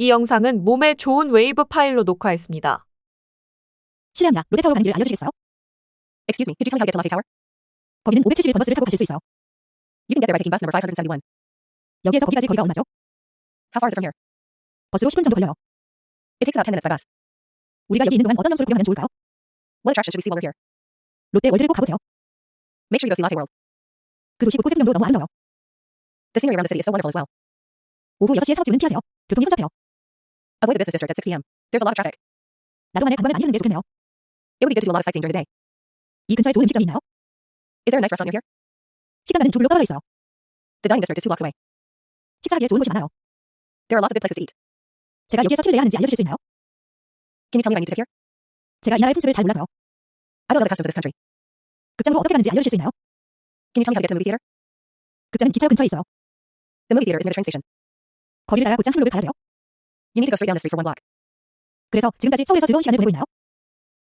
이 영상은 몸에 좋은 웨이브 파일로 녹화했습니다. 실례합니다. 롯데타워 가는 길을 알려주시겠어요? Excuse me, could you tell me how to get to Lofty Tower? 거기는 571번 버스를 타고 가실 수 있어요. You can get there by taking bus number 571. 여기에서 거기까지 거리가 얼마죠? How far is it from here? 버스로 10분 정도 걸려요. It takes about 10 minutes by bus. 우리가 여기 있는 동안 어떤 명소를 구경하면 좋을까요? What attraction should we see while we're here? 롯데 월드를 꼭 가보세요. Make sure you go see Lotte World. 그 도시 곳곳의 풍경도 너무 아름다워요. The scenery around the city is so wonderful as well. 오후 6시에 사업 지구는 피하세요. 교통이 혼잡해요. Avoid the business district at 6 p.m. There's a lot of traffic. It would be good to do a lot of sightseeing during the day. 이 근처에 좋은 시장이 있나요? Is there a nice restaurant near here? The dining district is two blocks away. 식사하기에 좋은 곳이 많아요. There are lots of good places to eat. 제가 여기에서 출발해야 하는지 알려주실 수 있나요? Can you tell me what I need to take here? I don't know the customs of this country. 극장으로 어떻게 가는지 알려주실 수 있나요? Can you tell me how to get to the movie theater? The movie theater is near the train station. You need to go straight down the street for one block. 그래서 지금까지 서울에서 즐거운 시간을 보내고 있나요?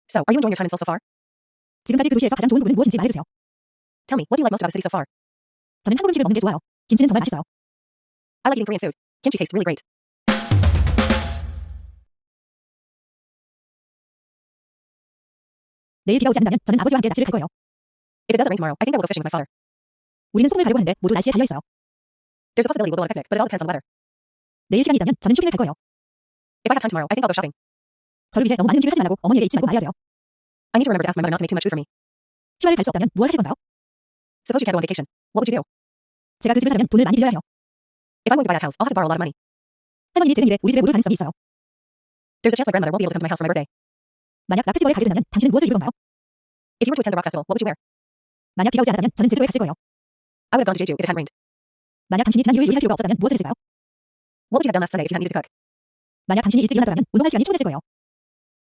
So, are you enjoying your time in Seoul so far? 지금까지 그 도시에서 가장 좋은 부분은 무엇인지 말해주세요. Tell me, what do you like most about the city so far? 저는 한국 음식을 먹는 게 좋아요. 김치는 정말 맛있어요. I like eating Korean food. Kimchi tastes really great. 내일 비가 오지 않는다면 저는 아버지와 함께 낚시를 갈 거예요. If it doesn't rain tomorrow, I think I will go fishing with my father. 우리는 소금을 가려고 하는데 모두 날씨에 달려 있어요. There's a possibility we'll go on a picnic, but it all depends on the weather. 내일 시간이 있다면 저는 쇼핑을 갈 거예요. If I have time tomorrow, I think I'll go shopping. 저를 위해 너무 많은 음식을 하지 말라고 어머니에게 잊지 말고 말해야 돼요. I need to remember to ask my mother not to make too much food for me. 휴가를 갈 수 없다면 무엇을 하실 건가요? Suppose you can't go on vacation. What would you do? 제가 그 집을 사려면 돈을 많이 빌려야 해요. If I'm going to buy that house, I'll have to borrow a lot of money. 할머님이 제 생일에 우리 집에 못 올 가능성이 있어요. There's a chance my grandmother won't be able to come to my house for my birthday. 만약 락 페스티벌에 가게 된다면 당신은 무엇을 입을 건가요? If you were to attend the rock festival, what would you wear? 만약 비가 오지 않았다면 저는 제주도에 갔을 거예요. I would have gone to Jeju if it hadn't rained. 만약 당신이 지난 일요일 요리할 필요가 없었다면 무엇을 했을까요? What would you have done last Sunday if you hadn't needed to cook? 만약 당신이 일찍 일어나더라면 운동할 시간이 충분했을 거예요.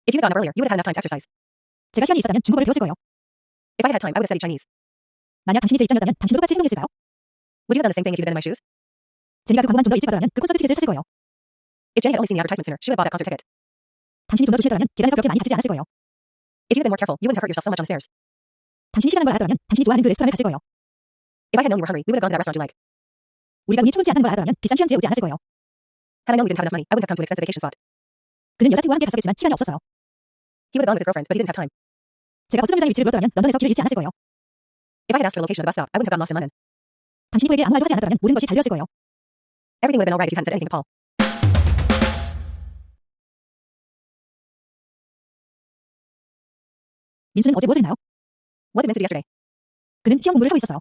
If you had gotten up earlier, you would have had enough time to exercise. 제가 시간이 있었다면 중국어를 배웠을 거예요. If I had had time, I would have studied Chinese. 만약 당신이 제 입장이었다면 당신도 똑같이 행동했을까요? Would you have done the same thing if you'd been in my shoes? 제니가 그 광고만 좀 더 일찍 가더라면 그 콘서트 티켓을 샀을 거예요. If Jenny had only seen the advertisement sooner, she would have bought that concert ticket. 당신이 좀 더 조심했더라면 계단에서 그렇게 많이 다치지 않았을 거예요. If you had been more careful, you wouldn't have hurt yourself so much on the stairs. 당신이 시간한 걸 알았더라면 당신이 좋아하는 그 레스토랑을 갔을 거예요. If I had known you were hungry, we would have gone to that restaurant you like. 우리가 운이 충분치 않다는 걸 알았더라면 비싼 휴양지에 오지 않았을 거예요. Had I known we didn't have enough money, I wouldn't have come to an expensive vacation spot. 그는 여자친구와 함께 갔었겠지만 시간이 없었어요. He would have gone with his girlfriend, but he didn't have time. 제가 버스 정류장의 위치를 물었더라면 런던에서 길을 잃지 않았을 거예요. If I had asked for the location of the bus stop, I wouldn't have gotten lost in London. 당신이 폴에게 아무 말도 하지 않았더라면 모든 것이 잘 되었을 거예요. Everything would have been alright if you hadn't said anything to Paul. 민수는 어제 무엇을 했나요? What did Mince do yesterday? 그는 시험 공부를 하고 있었어요.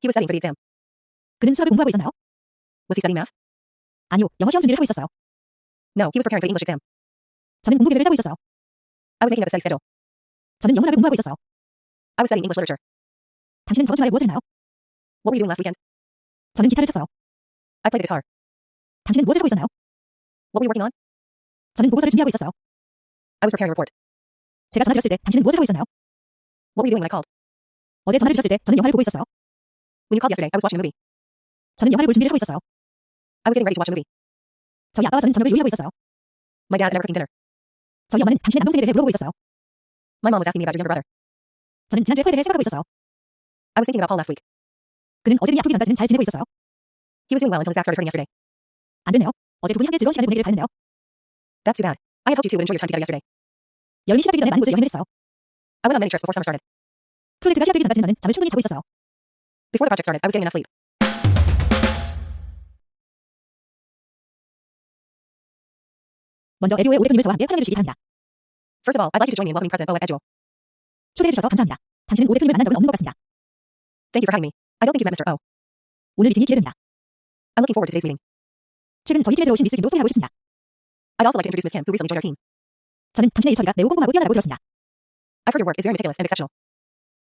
He was studying for the exam. 그는 수학을 공부하고 있었나요? Was he studying math? 아니요, 영어 시험 준비를 하고 있었어요. No, he was preparing for the English exam. 저는 공부 계획을 짜고 있었어요. I was making up a study schedule. 저는 영문학을 공부하고 있었어요. I was studying English literature. 당신은 저번 주말에 무엇을 했나요? What were you doing last weekend? 저는 기타를 쳤어요. I played the guitar. 당신은 무엇을 하고 있었나요? What were you working on? 저는 보고서를 준비하고 있었어요. I was preparing a report. 제가 전화 드렸을 때 당신은 무엇을 하고 있었나요? What were you doing when I called? 어제 전화를 주셨을 때 저는 영화를 보고 있었어요. When you called yesterday, I was watching a movie. 저는 영화를 볼 준비를 하고 있었어요. I was getting ready to watch a movie. 저희 아빠와 저는 저녁을 요리하고 있었어요. My dad and I were cooking dinner. 저희 엄마는 당신의 남동생에 대해 물어보고 있었어요. My mom was asking me about your younger brother. 저는 지난주에 폴에 대해 생각하고 있었어요. I was thinking about Paul last week. 그는 어제 눈이 아프기 전까지는 잘 지내고 있었어요. He was doing well until his back started hurting yesterday. 안 됐네요. 어제 두 분이 함께 즐거운 시간을 보내기를 바랬는데요. That's too bad. I had hoped you two would enjoy your time together yesterday. 여름이 시작되기 전에 많은 곳을 여행을 했어요. I went on many trips before summer started. 프로젝트가 시작되기 전까지는 저는 잠을 충분히 자고 있었어요. Before the project started, I was getting enough sleep. 먼저 에듀오의 오대표님을 저와 함께 환영해 주시기 바랍니다. First of all, I'd like you to join me in welcoming President Bo at Eduo. 초대해 주셔서 감사합니다. 당신은 오대표님을 만난 적은 없는 것 같습니다. Thank you for having me. I don't think you've met Mr. O. 오늘 미팅이 기회됩니다. I'm looking forward to today's meeting. 최근 저희 팀에 들어오신 미스 김도 소개하고 싶습니다. I'd also like to introduce Miss Kim, who recently joined our team. 저는 당신의 일 처리가 매우 꼼꼼하고 뛰어나다고 들었습니다. I've heard your work is very meticulous and exceptional.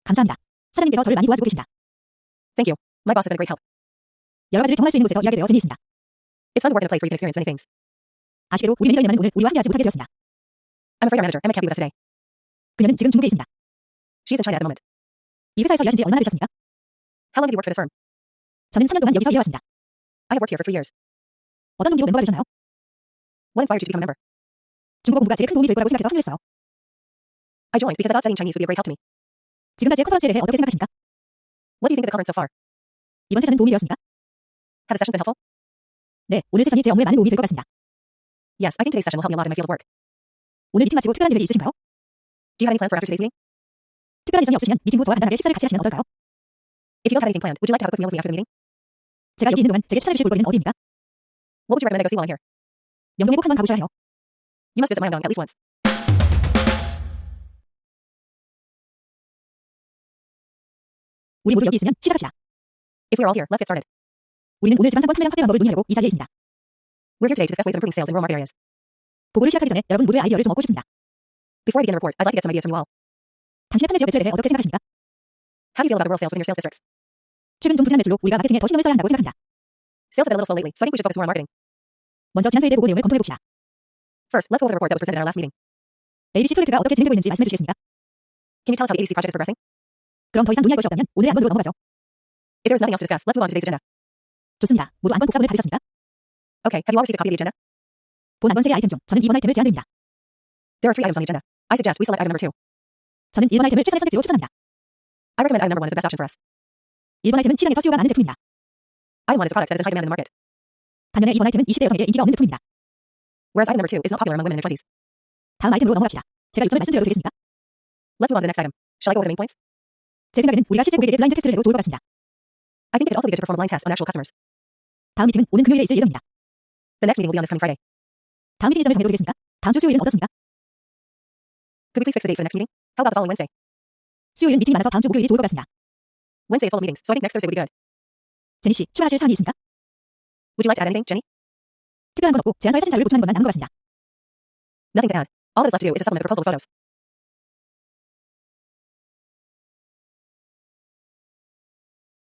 감사합니다. 사장님께서 저를 많이 도와주고 계십니다. Thank you. My boss has been a great help. 여러 가지를 경험할 수 있는 곳에서 일하게 되어 재미있습니다. It's fun to work in a place where you can experience many things. 아쉽게도 우리 매니저 이마는 오늘 우리와 함께하지 못하게 되었습니다. I'm afraid our manager, Emma, can't be with us today. 그녀는 지금 중국에 있습니다. She's in China at the moment. 이 회사에서 일하신 지 얼마나 되셨습니까? How long have you worked for this firm? 저는 3년 동안 여기서 일해왔습니다. I have worked here for three years. 어떤 동기로 멤버가 되셨나요? What inspired you to become a member? 중국어 공부가 제게 큰 도움이 될 거라고 생각해서 합류했어요. I joined because I thought studying Chinese would be a great help to me. 지금까지의 컨퍼런스에 대해 어떻게 생각하십니까? What do you think of the conference so far? 이번 세션은 도움이 되었습니까? Have the sessions been helpful? 네, 오늘 세션이 제 업무에 많은 도움이 될 것 같습니다. Yes, I think today's session will help me a lot in my field of work. 오늘 미팅 마치고 특별한 계획이 있으신가요? Do you have any plans for after today's meeting? 특별한 일정이 없으시면 미팅 후 저와 간단하게 식사를 같이 하시면 어떨까요? If you don't have anything planned, would you like to have a quick meal with me after the meeting? 제가 여기 있는 동안 제게 추천해 주실 볼거리는 어디입니까? What would you recommend I go see while I'm here? 명동에 꼭 한번 가보셔야 해요. You must visit Myeongdong at least once. 우리 모두 여기 있으면 시작합시다. If we're all here, let's get started. 우리는 오늘 지방 상권 판매량 확대 방법을 논의하려고 이 자리에 있습니다. We're here today to discuss ways of improving sales in rural market areas. 보고를 시작하기 전에 여러분 모두의 아이디어를 좀 얻고 싶습니다. Before I begin the report, I'd like to get some ideas from you all. 당신의 판매 지역 매출에 대해 어떻게 생각하십니까? How do you feel about rural sales within your sales districts? 최근 좀 부진한 매출로 우리가 마케팅에 더 신경을 써야 한다고 생각합니다. Sales have been a little slow lately, so I think we should focus more on marketing. 먼저 지난 회의 때 보고 내용을 검토해 봅시다. First, let's go over the report that was presented in our last meeting. ABC 프로젝트가 어떻게 진행되고 있는지 말씀해 주시겠습니까? Can you tell us how the ABC project is progressing? 그럼 더 이상 논의할 것이 없다면 오늘의 안건으로 넘어가죠. If there is nothing else to discuss, let's move on to today's agenda. 좋습니다. 모두 안건 복사본을 받으셨습니까? Okay, have you all received a copy of the agenda? 본 안건 3개 아이템 중 저는 2번 아이템을 제안드립니다. There are three items on the agenda. I suggest we select item number two. 저는 1번 아이템을 최선의 선택지로 추천합니다. I recommend item number one is the best option for us. 1번 아이템은 시장에서 수요가 많은 제품입니다. Item one is a product that is in high demand in the market, 반면에 2번 아이템은 20대 여성에게 인기가 없는 제품입니다. whereas item number two is not popular among women in their 20s. 다음 아이템으로 넘어갑시다. 제가 요점을 말씀드려도 되겠습니까? Let's move on to the next item. Shall I go over the main points? 제 생각에는 우리가 실제 고객에게 블라인드 테스트를 해도 좋을 것 같습니다. I think it could also be good to perform a blind test on actual customers. 다음 미팅은 오는 금요일에 있을 예정입니다. The next meeting will be on this coming Friday. 다음 미팅 일정을 정해도 되겠습니까? 다음 주 수요일은 어떻습니까? Could we please fix the date for the next meeting? How about the following Wednesday? 수요일은 미팅이 많아서 다음 주 목요일이 좋을 것 같습니다. Wednesday is full of meetings, so I think next Thursday would be good. 제니 씨, 추가하실 사항이 있습니까? Would you like to add anything, Jenny? 특별한 건 없고 제안서의 사진 자료를 보충하는 것만 남은 것 같습니다. Nothing to add. All that is left to do is to supplement the proposal with photos.